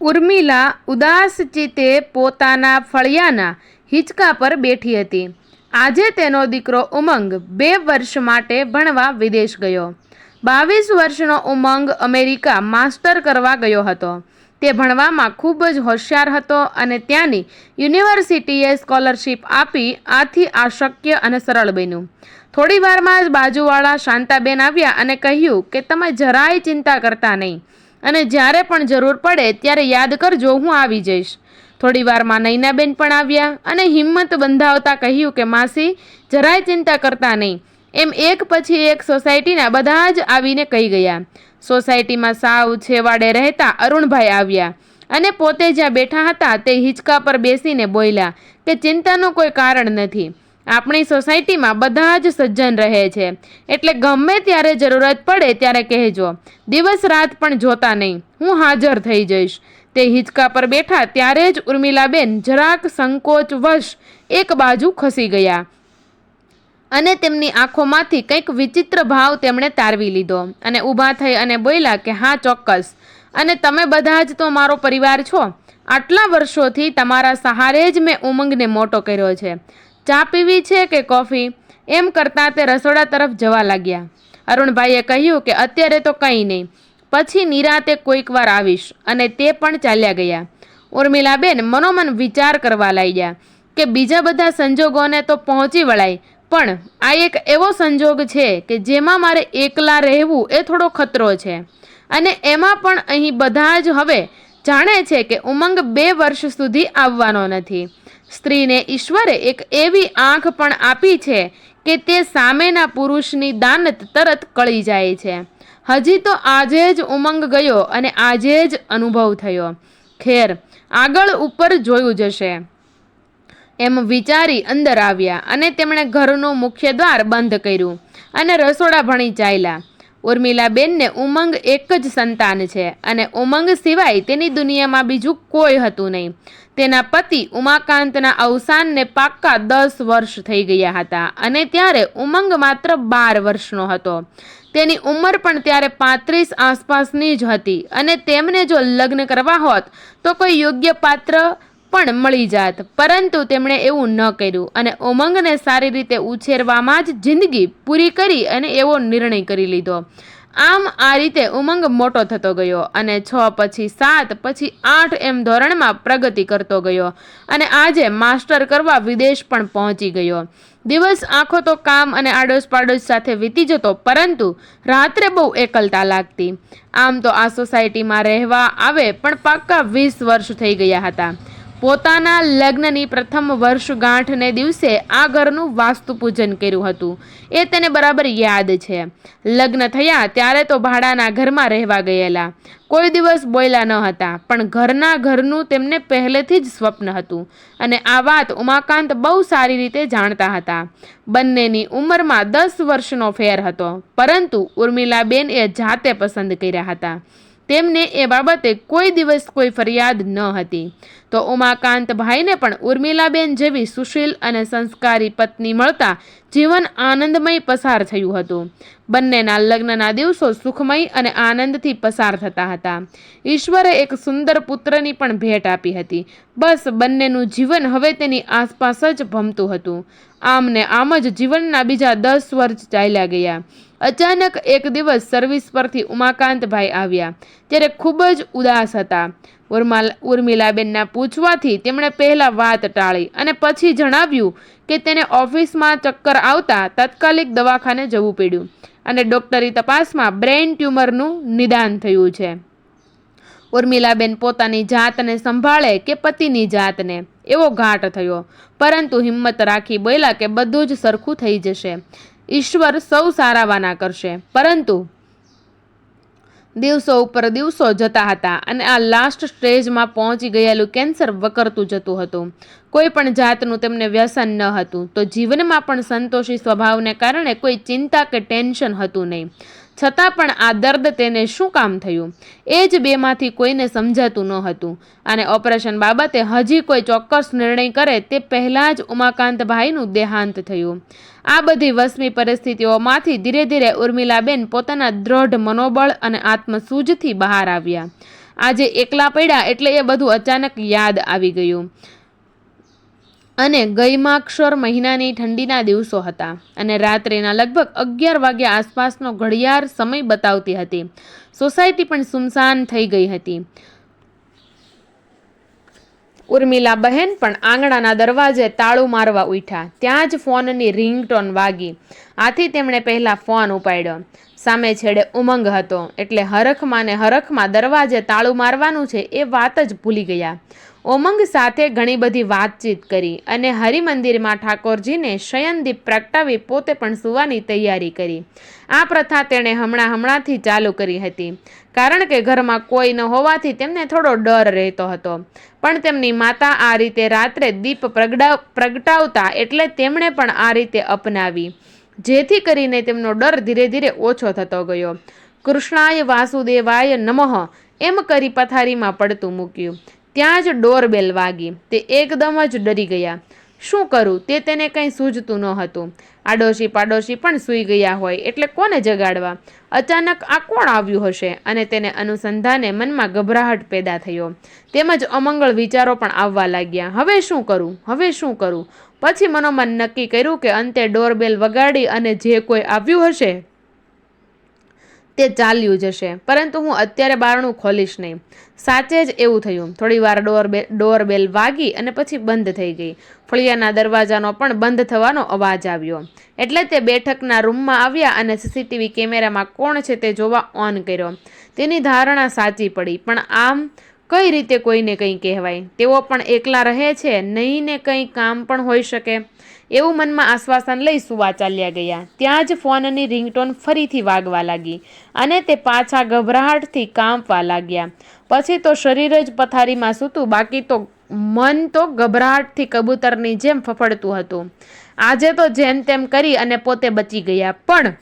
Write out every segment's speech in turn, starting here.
ઉર્મિલા ઉદાસ ચિત્તે પોતાના ફળિયાના હિંચકા પર બેઠી હતી. આજે તેનો દીકરો ઉમંગ બે વર્ષ માટે ભણવા વિદેશ ગયો. બાવીસ વર્ષનો ઉમંગ અમેરિકા માસ્ટર કરવા ગયો હતો. તે ભણવામાં ખૂબ જ હોશિયાર હતો અને ત્યાંની યુનિવર્સિટીએ સ્કોલરશીપ આપી આથી આ શક્ય અને સરળ બન્યું. થોડી વારમાં જ બાજુવાળા શાંતાબેન આવ્યા અને કહ્યું કે, તમે જરાય ચિંતા કરતા નહીં. અને જ્યારે પણ જરૂર પડે ત્યારે યાદ કરજો, હું આવી જઈશ. થોડી વારમાં નૈનાબેન પણ આવ્યા અને હિંમત બંધાવતા કહ્યું કે, માસી, જરાય ચિંતા કરતા નહીં. એમ એક પછી એક સોસાયટીના બધા જ આવીને કહી ગયા. સોસાયટીમાં સાવ છેવાડે રહેતા અરુણભાઈ આવ્યા અને પોતે જ્યાં બેઠા હતા તે હિંચકા પર બેસીને બોલ્યા કે, ચિંતાનું કોઈ કારણ નથી. આપણી સોસાયટીમાં બધા જ સજ્જન રહે છે. એટલે ગમે ત્યારે જરૂરત પડે ત્યારે કહેજો, દિવસ રાત પણ જોતા નહીં, હું હાજર થઈ જઈશ. તે હિંચકા પર બેઠા ત્યારે જ ઉર્મિલાબેન જરાક સંકોચવશ એક બાજુ ખસી ગયા. અને તેમની આંખોમાંથી કંઈક વિચિત્ર ભાવ તેમણે તારવી લીધો અને ઊભા થઈ અને બોલ્યા કે, હા, ચોક્કસ. અને તમે બધા જ તો મારો પરિવાર છો. આટલા વર્ષોથી તમારા સહારે જ મેં ઉમંગને મોટો કર્યો છે. ચા પીવી છે કે કોફી? એમ કરતાં તે રસોડા તરફ જવા લાગ્યા. અરુણભાઈએ કહ્યું કે અત્યારે તો કંઈ નહીં. પછી નિરાતે કોઈક વાર આવીશ અને તે પણ ચાલ્યા ગયા. ઉર્મિલાબેન મનોમન વિચાર કરવા લાગ્યા કે બીજા બધા સંજોગોને તો પહોંચી વળાય, પણ આ એક એવો સંજોગ છે કે જેમાં મારે એકલા રહેવું એ થોડો ખતરો છે. અને એમાં પણ અહીં બધા જ હવે જાણે છે કે ઉમંગ બે વર્ષ સુધી આવવાનો નથી. સ્ત્રીને ઈશ્વરે એક એવી આંખ પણ આપી છે કે તે સામેના પુરુષની દાનત તરત કળી જાય છે. હજી તો આજે જ ઉમંગ ગયો અને આજે જ અનુભવ થયો. ખેર, આગળ ઉપર જોયું જશે. એમ વિચારી અંદર આવ્યા અને તેમણે ઘરનું મુખ્ય દ્વાર બંધ કર્યું અને રસોડા ભણી ચાલ્યા. ઉર્મિલાબેનને ઉમંગ એક જ સંતાન છે અને ઉમંગ સિવાય તેની દુનિયામાં બીજું કોઈ હતું નહીં. તેના પતિ ઉમાકાંતના અવસાનને પાક્કા દસ વર્ષ થઈ ગયા હતા અને ત્યારે ઉમંગ માત્ર બાર વર્ષનો હતો. તેની ઉંમર પણ ત્યારે પાંત્રીસ આસપાસની જ હતી અને તેમને જો લગ્ન કરવા હોત તો કોઈ યોગ્ય પાત્ર પણ મળી જાત. પરંતુ તેમણે એવું ન કર્યું અને ઉમંગને સારી રીતે ઉછેરવામાં જ જિંદગી પૂરી કરી અને એવો નિર્ણય કરી લીધો. આમ આ રીતે ઉમંગ મોટો થતો ગયો અને છ પછી સાત પછી આઠ એમ ધોરણમાં પ્રગતિ કરતો ગયો અને આજે માસ્ટર કરવા વિદેશ પણ પહોંચી ગયો. દિવસ આખો તો કામ અને આડોશ પાડોશ સાથે વીતી જતો, પરંતુ રાત્રે બહુ એકલતા લાગતી. આમ તો આ સોસાયટીમાં રહેવા આવે પણ પાક્કા વીસ વર્ષ થઈ ગયા હતા. પોતાના લગ્નની પ્રથમ વર્ષગાંઠને દિવસે આ ઘરનું વાસ્તુ પૂજન કર્યું હતું. એ તેને બરાબર યાદ છે. લગ્ન થયા ત્યારે તો ભાડાના ઘરમાં રહેવા ગયેલા. કોઈ દિવસ બોયલા ન હતા, પણ ઘરના ઘરનું તેમને પહેલેથી જ સ્વપ્ન હતું અને આ વાત ઉમાકાંત બહુ સારી રીતે જાણતા હતા. બંનેની ઉંમરમાં દસ વર્ષનો ફેર હતો, પરંતુ ઉર્મિલાબેન એ જાતે પસંદ કર્યા હતા. તેમને એ બાબતે કોઈ દિવસ કોઈ ફરિયાદ ન હતી. તો ઉમાકાંતભાઈને પણ ઉર્મિલાબેન જેવી સુશીલ અને સંસ્કારી પત્ની મળતા જીવન આનંદમય પસાર થયું હતું. બંનેના લગ્નના દિવસો સુખમય અને આનંદથી પસાર થતા હતા. ઈશ્વરે એક સુંદર પુત્રની પણ ભેટ આપી હતી. બસ બંનેનું જીવન હવે તેની આસપાસ જ ભમતું હતું. આમ ને આમ જ જીવનના બીજા દસ વર્ષ ચાલ્યા ગયા. અચાનક એક દિવસ સર્વિસ પરથી ઉમાકાંતભાઈ આવ્યા. ત્યારે ખૂબ જ ઉદાસ હતા. ઉર્માલ ઉર્મિલાબેનના પૂછવાથી તેમણે પહેલાં વાત ટાળી અને પછી જણાવ્યું કે તેને ઓફિસમાં ચક્કર આવતા તાત્કાલિક દવાખાને જવું પડ્યું અને ડૉક્ટરી તપાસમાં બ્રેઇન ટ્યુમરનું નિદાન થયું છે. ઉર્મિલાબેન પોતાની જાતને સંભાળે કે પતિની જાતને, એવો ઘાટ થયો. પરંતુ હિંમત રાખી બોલ્યા કે બધું જ સરખું થઈ જશે. ઈશ્વર સૌ સારાવાના કરશે. પરંતુ દિવસો ઉપર દિવસો જતા હતા અને આ લાસ્ટ સ્ટેજમાં પહોંચી ગયેલું કેન્સર વકરતું જતું હતું. કોઈ પણ જાતનું તેમને વ્યસન ન હતું. તો જીવનમાં પણ સંતોષી સ્વભાવને કારણે કોઈ ચિંતા કે ટેન્શન હતું નહીં. છતાં પણ આ દર્દ તેને શું કામ થયું? એ જ બેમાંથી કોઈને સમજાતું ન હતું. અને ઓપરેશન બાબતે હજી કોઈ ચોક્કસ નિર્ણય કરે તે પહેલાં જ ઉમાકાંતભાઈનું દેહાંત થયું. આ બધી વસમી પરિસ્થિતિઓમાંથી ધીરે ધીરે ઉર્મિલાબેન પોતાના દ્રઢ મનોબળ અને આત્મસૂજથી બહાર આવ્યા. આજે એકલા પડ્યા એટલે એ બધું અચાનક યાદ આવી ગયું. અને ગઈમાક્ષર મહિનાની ઠંડીના દિવસો હતા અને રાત્રેના લગભગ અગિયાર વાગ્યા આસપાસનો ઘડિયાળ સમય બતાવતી હતી. સોસાયટી પણ સુમસાન થઈ ગઈ હતી. ઉર્મિલા બહેન પણ આંગણાના દરવાજે તાળું મારવા ઉઠ્યા. ત્યાં જ ફોનની રિંગટોન વાગી. આથી તેમણે પહેલા ફોન ઉપાડ્યો. સામે છેડે ઉમંગ હતો. એટલે હરખમાં ને હરખમાં દરવાજે તાળું મારવાનું છે એ વાત જ ભૂલી ગયા. ઉમંગ સાથે ઘણી બધી વાતચીત કરી અને હરિમંદિરમાં ઠાકોરજીને શયનદીપ પ્રગટાવી પોતે પણ સુવાની તૈયારી કરી. આ પ્રથા તેણે હમણાં હમણાંથી ચાલુ કરી હતી. કારણ કે ઘરમાં કોઈ ન હોવાથી તેમને થોડો ડર રહેતો હતો. પણ તેમની માતા આ રીતે રાત્રે દીપ પ્રગડા પ્રગટાવતા એટલે તેમણે પણ આ રીતે અપનાવી. જેથી કરીને તેમનો ડર ધીરે ધીરે ઓછો થતો ગયો. કૃષ્ણાય વાસુદેવાય નમઃ એમ કરી પથારીમાં પડતું મૂક્યું. ત્યાં જ ડોરબેલ વાગી. તે એકદમ જ ડરી ગયા. શું કરું? તે તેને કંઈ સૂઝતું ન હતું. આડોશી પાડોશી પણ સૂઈ ગયા હોય, એટલે કોને જગાડવા? અચાનક આ કોણ આવ્યું હશે? અને તેને અનુસંધાને મનમાં ગભરાહટ પેદા થયો. તેમજ અમંગળ વિચારો પણ આવવા લાગ્યા. હવે શું કરું? હવે શું કરું? પછી મનોમન નક્કી કર્યું કે અંતે ડોરબેલ વગાડી અને જે કોઈ આવ્યું હશે તે ચાલ્યું જશે. પરંતુ હું અત્યારે બારણું ખોલીશ નહીં. સાચે જ એવું થયું. થોડી વાર ડોર બે ડોર બેલ વાગી અને પછી બંધ થઈ ગઈ. ફળિયાના દરવાજાનો પણ બંધ થવાનો અવાજ આવ્યો. એટલે તે બેઠકના રૂમમાં આવ્યા અને સીસીટીવી કેમેરામાં કોણ છે તે જોવા ઓન કર્યો. તેની ધારણા સાચી પડી, પણ આમ કઈ રીતે કોઈને કંઈ કહેવાય? તેઓ પણ એકલા રહે છે? નહીં ને કંઈ કામ પણ હોઈ શકે? એવું મનમાં આશ્વાસન લઈ સુવા ચાલ્યા ગયા. ત્યાં જ ફોનની રિંગટોન ફરીથી વાગવા લાગી અને તે પાછા ગભરાહટથી કાંપવા લાગ્યા. પછી તો શરીર જ પથારીમાં સૂતું, બાકી તો મન તો ગભરાહટથી કબૂતરની જેમ ફફડતું હતું. આજે તો જેમ તેમ કરી અને પોતે બચી ગયા. પણ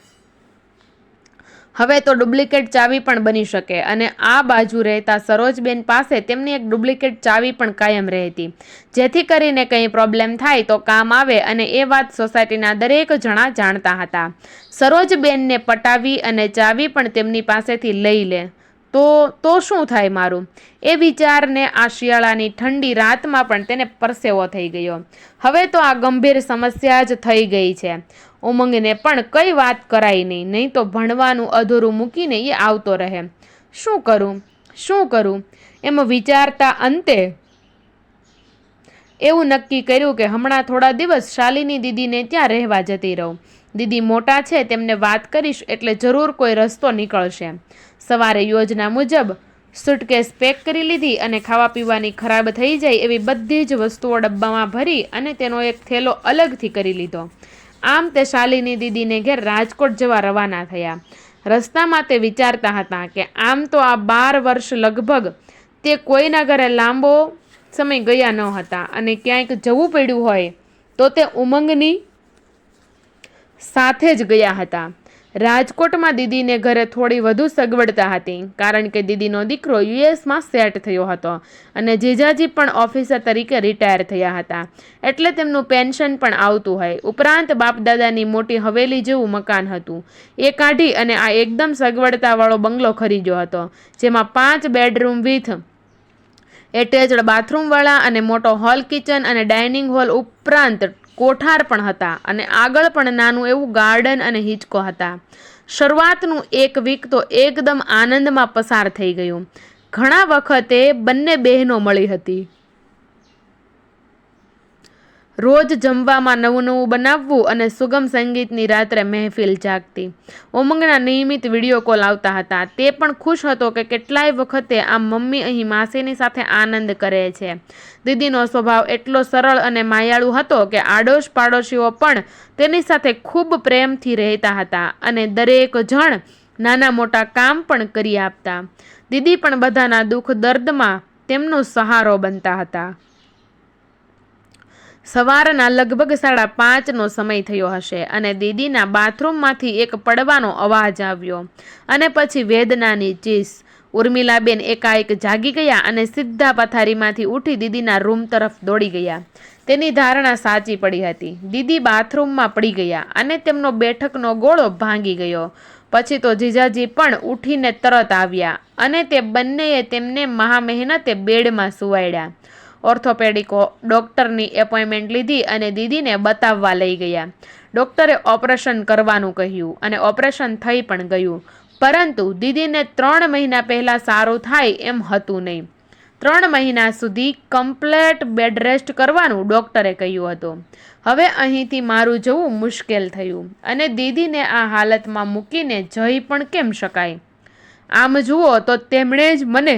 હવે તો ડુપ્લિકેટ ચાવી પણ બની શકે અને આ બાજુ રહેતા સરોજબેન પાસે તેમની એક ડુપ્લિકેટ ચાવી પણ કાયમ રહેતી. જેથી કરીને કંઈ પ્રોબ્લેમ થાય તો કામ આવે અને એ વાત સોસાયટીના દરેક જણા જાણતા હતા. સરોજબેનને પટાવી અને ચાવી પણ તેમની પાસેથી લઈ લે. તો તો શું થાય મારું? એ વિચારને આ શિયાળાની ઠંડી રાતમાં પણ તેને પરસેવો થઈ ગયો. હવે તો આ ગંભીર સમસ્યા જ થઈ ગઈ છે. ઉમંગને પણ કઈ વાત કરાય નહીં. નહીં તો ભણવાનું અધૂરું મૂકીને એ આવતો રહે. શું કરું? શું કરું? એમ વિચારતા અંતે એવું નક્કી કર્યું કે હમણાં થોડા દિવસ શાલિની દીદીને ત્યાં રહેવા જતી રહું. દીદી મોટા છે, તેમને વાત કરીશ એટલે જરૂર કોઈ રસ્તો નીકળશે. સવારે યોજના મુજબ સુટકેસ પેક કરી લીધી અને ખાવા પીવાની ખરાબ થઈ જાય એવી બધી જ વસ્તુઓ ડબ્બામાં ભરી અને તેનો એક થેલો અલગથી કરી લીધો. આમ તે શાલિની દીદીને ઘેર રાજકોટ જવા રવાના થયા. રસ્તામાં તે વિચારતા હતા કે આમ તો આ બાર વર્ષ લગભગ તે કોઈના ઘરે લાંબો સમય ગયા ન હતા અને ક્યાંક જવું પડ્યું હોય તો તે ઉમંગની સાથે જ ગયા હતા. રાજકોટમાં દીદીને ઘરે થોડી વધુ સગવડતા હતી, કારણ કે દીદીનો દીકરો યુએસમાં સેટ થયો હતો અને જીજાજી પણ ઓફિસર તરીકે રિટાયર થયા હતા. એટલે તેમનું પેન્શન પણ આવતું હોય. ઉપરાંત બાપદાદાની મોટી હવેલી જેવું મકાન હતું. એ કાઢી અને આ એકદમ સગવડતાવાળો બંગલો ખરીદ્યો હતો, જેમાં પાંચ બેડરૂમ વિથ એટેચડ બાથરૂમવાળા અને મોટો હોલ કિચન અને ડાઇનિંગ હોલ ઉપરાંત કોઠાર પણ હતા અને આગળ પણ નાનું એવું ગાર્ડન અને હિંચકો હતા. શરૂઆતનું એક વીક તો એકદમ આનંદમાં પસાર થઈ ગયું. ઘણા વખતે બંને બહેનો મળી હતી. રોજ જમવામાં નવું નવું બનાવવું અને સુગમ સંગીતની રાત્રે મહેફિલ જાગતી. ઉમંગના નિયમિત વીડિયો કોલ આવતા હતા. તે પણ ખુશ હતો કે કેટલાય વખતે આ મમ્મી અહીં માસીની સાથે આનંદ કરે છે. દીદીનો સ્વભાવ એટલો સરળ અને માયાળુ હતો કે આડોશ પાડોશીઓ પણ તેની સાથે ખૂબ પ્રેમથી રહેતા હતા અને દરેક જણ નાના મોટા કામ પણ કરી આપતા. દીદી પણ બધાના દુઃખ દર્દમાં તેમનો સહારો બનતા હતા. સવારના લગભગ સાડા પાંચનો સમય થયો હશે અને દીદીના બાથરૂમમાંથી એક પડવાનો અવાજ આવ્યો અને પછી વેદનાની ચીસ. ઉર્મિલાબેન એકાએક જાગી ગયા અને સીધા પથારીમાંથી ઉઠી દીદીના રૂમ તરફ દોડી ગયા. તેની ધારણા સાચી પડી હતી. દીદી બાથરૂમમાં પડી ગયા અને તેમનો બેઠકનો ગોળો ભાંગી ગયો. પછી તો જીજાજી પણ ઉઠીને તરત આવ્યા અને તે બંનેએ તેમને મહા મહેનતે બેડમાં સુવાડ્યા ઓર્થોપેડિકો ડૉક્ટરની એપોઇન્ટમેન્ટ લીધી અને દીદીને બતાવવા લઈ ગયા. ડૉક્ટરે ઓપરેશન કરવાનું કહ્યું અને ઓપરેશન થઈ પણ ગયું. પરંતુ દીદીને ત્રણ મહિના પહેલાં સારું થાય એમ હતું નહીં. ત્રણ મહિના સુધી કમ્પ્લેટ બેડ રેસ્ટ કરવાનું ડૉક્ટરે કહ્યું હતું. હવે અહીંથી મારું જવું મુશ્કેલ થયું અને દીદીને આ હાલતમાં મૂકીને જઈ પણ કેમ શકાય? આમ જુઓ તો તેમણે જ મને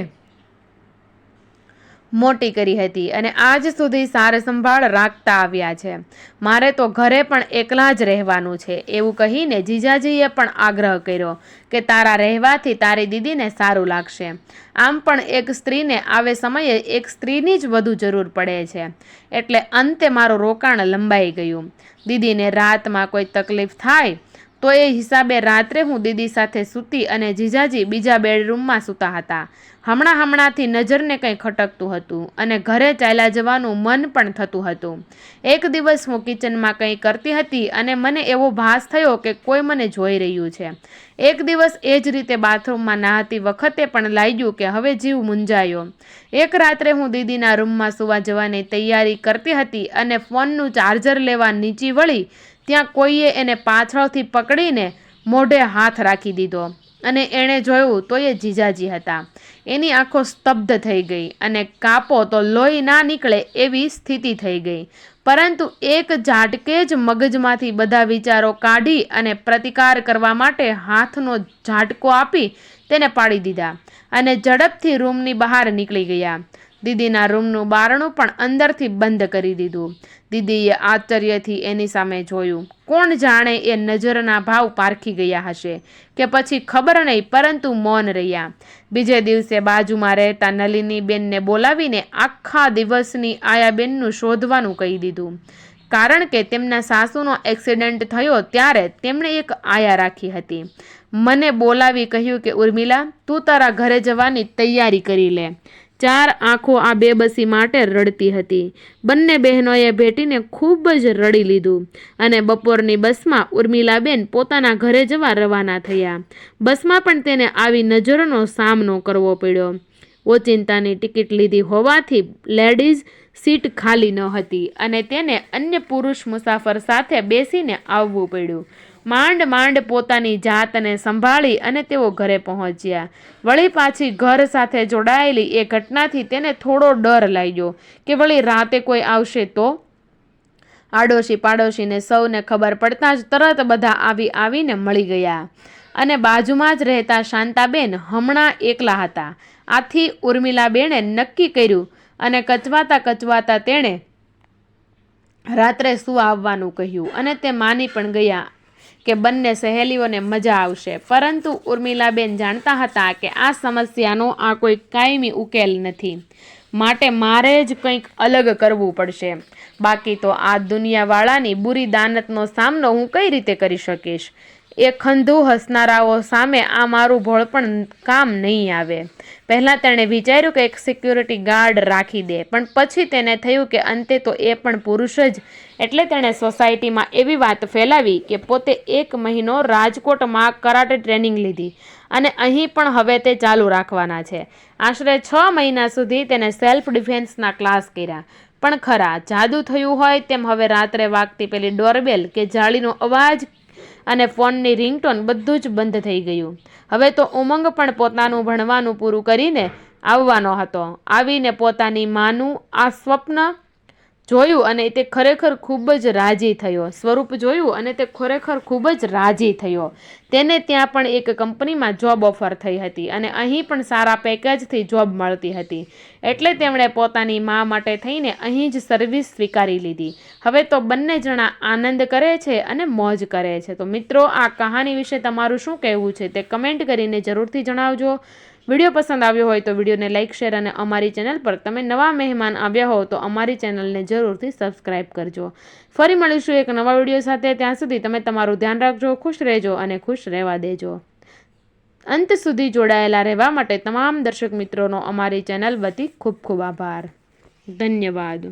મોટી કરી હતી અને આજ સુધી સાર સંભાળ રાખતા આવ્યા છે. મારે તો ઘરે પણ એકલા જ રહેવાનું છે. એવું કહીને જીજાજીએ પણ આગ્રહ કર્યો કે તારા રહેવાથી તારી દીદીને સારું લાગશે. આમ પણ એક સ્ત્રીને આવે સમયે એક સ્ત્રીની જ વધુ જરૂર પડે છે. એટલે અંતે મારું રોકાણ લંબાઈ ગયું. દીદીને રાતમાં કોઈ તકલીફ થાય તો એ હિસાબે રાત્રે હું દીદી સાથે સૂતી અને જીજાજી બીજા બેડરૂમમાં સૂતા હતા. હમણાં હમણાંથી નજરને કંઈ ખટકતું હતું અને ઘરે ચાલ્યા જવાનું મન પણ થતું હતું. એક દિવસ હું કિચનમાં કંઈ કરતી હતી અને મને એવો ભાસ થયો કે કોઈ મને જોઈ રહ્યું છે. એક દિવસ એ જ રીતે બાથરૂમમાં નહાતી વખતે પણ લાગ્યું કે હવે જીવ મૂંઝાયો. એક રાત્રે હું દીદીના રૂમમાં સૂવા જવાની તૈયારી કરતી હતી અને ફોનનું ચાર્જર લેવા નીચી વળી ત્યાં કોઈએ એને પાછળથી પકડીને મોઢે હાથ રાખી દીધો અને એણે જોયું તો એ જીજાજી હતા. એની આંખો સ્તબ્ધ થઈ ગઈ અને કાપો તો લોહી ના નીકળે એવી સ્થિતિ થઈ ગઈ. પરંતુ એક ઝાટકે જ મગજમાંથી બધા વિચારો કાઢી અને પ્રતિકાર કરવા માટે હાથનો ઝાટકો આપી તેને પાડી દીધા અને ઝડપથી રૂમની બહાર નીકળી ગયા. દીદીના રૂમનું બારણું પણ અંદરથી બંધ કરી દીધું. દીદીએ આશ્ચર્યથી એની સામે જોયું, કોણ જાણે એ નજરના ભાવ પારખી ગયા હશે, કે પછી ખબર નહીં પરંતુ મૌન રહ્યા. બીજે દિવસે બાજુમાં રહેતા નલિની બેનને બોલાવીને આખા દિવસની આયાબેનનું શોધવાનું કહી દીધું. કારણ કે તેમના સાસુનો એક્સિડન્ટ થયો ત્યારે તેમણે એક આયા રાખી હતી. મને બોલાવી કહ્યું કે, ઉર્મિલા, તું તારા ઘરે જવાની તૈયારી કરી લે. ચાર આંખો આ બેબસી માટે રડતી હતી. બંને બહેનોએ ભેટીને ખૂબ જ રડી લીધું અને બપોરની બસમાં ઉર્મિલાબેન પોતાના ઘરે જવા રવાના થયા. બસમાં પણ તેને આવી નજરોનો સામનો કરવો પડ્યો. ઓચિંતાની ટિકિટ લીધી હોવાથી લેડીઝ સીટ ખાલી ન હતી અને તેને અન્ય પુરુષ મુસાફર સાથે બેસીને આવવું પડ્યું. માંડ માંડ પોતાની જાતને સંભાળી અને તેઓ ઘરે પહોંચ્યા. વળી પાછી ઘર સાથે જોડાયેલી એ ઘટનાથી તેને થોડો ડર લાગ્યો કે વળી રાતે કોઈ આવશે તો? આડોશી પાડોશીને સૌને ખબર પડતા જ તરત બધા આવી આવીને મળી ગયા અને બાજુમાં જ રહેતા શાંતાબેન હમણાં એકલા હતા. આથી ઉર્મિલાબેને નક્કી કર્યું અને કચવાતા કચવાતા તેણે રાત્રે શું આવવાનું કહ્યું અને તે માની પણ ગયા કે બંને સહેલીઓને મજા આવશે. પરંતુ ઉર્મિલાબેન જાણતા હતા કે આ સમસ્યાનો આ કોઈ કાયમી ઉકેલ નથી. માટે મારે જ કંઈક અલગ કરવું પડશે. બાકી તો આ દુનિયાવાળાની બુરી દાનતનો સામનો હું કઈ રીતે કરી શકીશ? એ ખંધુ હસનારાઓ સામે આ મારું ભોળપણ કામ નહીં આવે. પહેલાં તેણે વિચાર્યું કે એક સિક્યુરિટી ગાર્ડ રાખી દે, પણ પછી તેને થયું કે અંતે તો એ પણ પુરુષ જ. એટલે તેણે સોસાયટીમાં એવી વાત ફેલાવી કે પોતે એક મહિનો રાજકોટમાં કરાટે ટ્રેનિંગ લીધી અને અહીં પણ હવે તે ચાલુ રાખવાના છે. આશરે છ મહિના સુધી તેને સેલ્ફ ડિફેન્સના ક્લાસ કર્યા. પણ ખરા, જાદુ થયું હોય તેમ હવે રાત્રે વાગતી પેલી ડોરબેલ કે જાળીનો અવાજ અને ફોનની રિંગટોન બધું જ બંધ થઈ ગયું. હવે તો ઉમંગ પણ પોતાનું ભણવાનું પૂરું કરીને આવવાનો હતો. આવીને પોતાની માનું આ સ્વપ્ન જોયું અને તે ખરેખર ખૂબ જ રાજી થયો. સ્વરૂપ જોયું અને તે ખરેખર ખૂબ જ રાજી થયો. તેને ત્યાં પણ એક કંપનીમાં જોબ ઓફર થઈ હતી અને અહીં પણ સારા પેકેજથી જોબ મળતી હતી. એટલે તેમણે પોતાની મા માટે થઈને અહીં જ સર્વિસ સ્વીકારી લીધી. હવે તો બંને જણા આનંદ કરે છે અને મોજ કરે છે. તો મિત્રો, આ કહાની વિશે તમારું શું કહેવું છે તે કમેન્ટ કરીને જરૂરથી જણાવજો. વીડિયો પસંદ આવ્યો હોય તો વિડીયોને લાઇક શેર અને અમારી ચેનલ પર તમે નવા મહેમાન આવ્યા હો તો અમારી ચેનલને જરૂરથી સબસ્ક્રાઇબ કરજો. ફરી મળીશું એક નવા વીડિયો સાથે. ત્યાં સુધી તમે તમારું ધ્યાન રાખજો, ખુશ રહેજો અને ખુશ રહેવા દેજો. અંત સુધી જોડાયેલા રહેવા માટે તમામ દર્શક મિત્રોનો અમારી ચેનલ વતી ખૂબ ખૂબ આભાર. ધન્યવાદ.